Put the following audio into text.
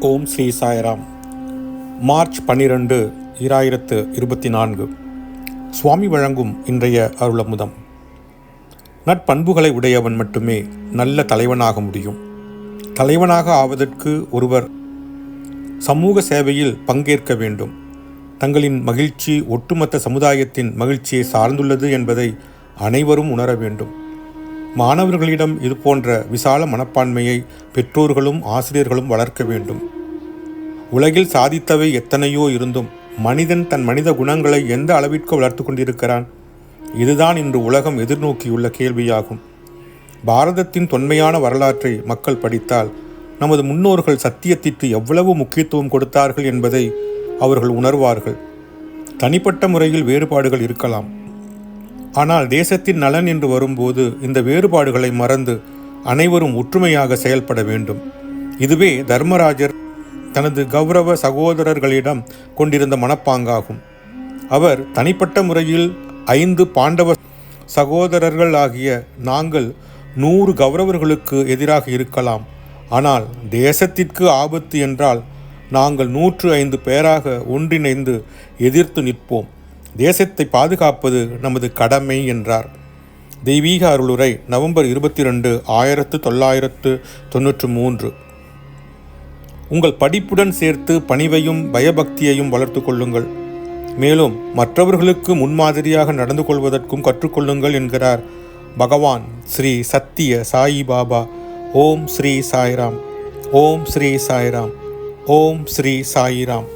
ஓம் Sri Sairam. March பன்னிரெண்டு இராயிரத்து இருபத்தி நான்கு. சுவாமி வழங்கும் இன்றைய அருளமுதம். நட்பண்புகளை உடையவன் மட்டுமே நல்ல தலைவனாக முடியும். தலைவனாக ஆவதற்கு ஒருவர் சமூக சேவையில் பங்கேற்க வேண்டும். தங்களின் மகிழ்ச்சி ஒட்டுமொத்த சமுதாயத்தின் மகிழ்ச்சியை சார்ந்துள்ளது என்பதை அனைவரும் உணர வேண்டும். மாணவர்களிடம் இது போன்ற விசால மனப்பான்மையை பெற்றோர்களும் ஆசிரியர்களும் வளர்க்க வேண்டும். உலகில் சாதித்தவை எத்தனையோ இருந்தும் மனிதன் தன் மனித குணங்களை எந்த அளவிற்கு வளர்த்து கொண்டிருக்கிறான்? இதுதான் இன்று உலகம் எதிர்நோக்கியுள்ள கேள்வியாகும். பாரதத்தின் தொன்மையான வரலாற்றை மக்கள் படித்தால் நமது முன்னோர்கள் சத்தியத்திற்கு எவ்வளவு முக்கியத்துவம் கொடுத்தார்கள் என்பதை அவர்கள் உணர்வார்கள். தனிப்பட்ட முறையில் வேறுபாடுகள் இருக்கலாம். ஆனால் தேசத்தின் நலன் என்று வரும்போது இந்த வேறுபாடுகளை மறந்து அனைவரும் ஒற்றுமையாக செயல்பட வேண்டும். இதுவே தர்மராஜர் தனது கௌரவ சகோதரர்களிடம் கொண்டிருந்த மனப்பாங்காகும். அவர் தனிப்பட்ட முறையில் ஐந்து பாண்டவ சகோதரர்கள் ஆகிய நாங்கள் நூறு கௌரவர்களுக்கு எதிராக இருக்கலாம். ஆனால் தேசத்திற்கு ஆபத்து என்றால் நாங்கள் நூற்று ஐந்து பேராக ஒன்றிணைந்து எதிர்த்து நிற்போம். தேசத்தை பாதுகாப்பது நமது கடமை என்றார். தெய்வீக அருளுரை நவம்பர் இருபத்தி ரெண்டு ஆயிரத்து தொள்ளாயிரத்து தொன்னூற்று மூன்று. உங்கள் படிப்புடன் சேர்த்து பணிவையும் பயபக்தியையும் வளர்த்து கொள்ளுங்கள். மேலும் மற்றவர்களுக்கு முன்மாதிரியாக நடந்து கொள்வதற்கும் கற்றுக்கொள்ளுங்கள் என்கிறார் பகவான் ஸ்ரீ சத்திய சாயி பாபா. ஓம் ஸ்ரீ சாய்ராம். ஓம் ஸ்ரீ சாய்ராம். ஓம் ஸ்ரீ சாயிராம்.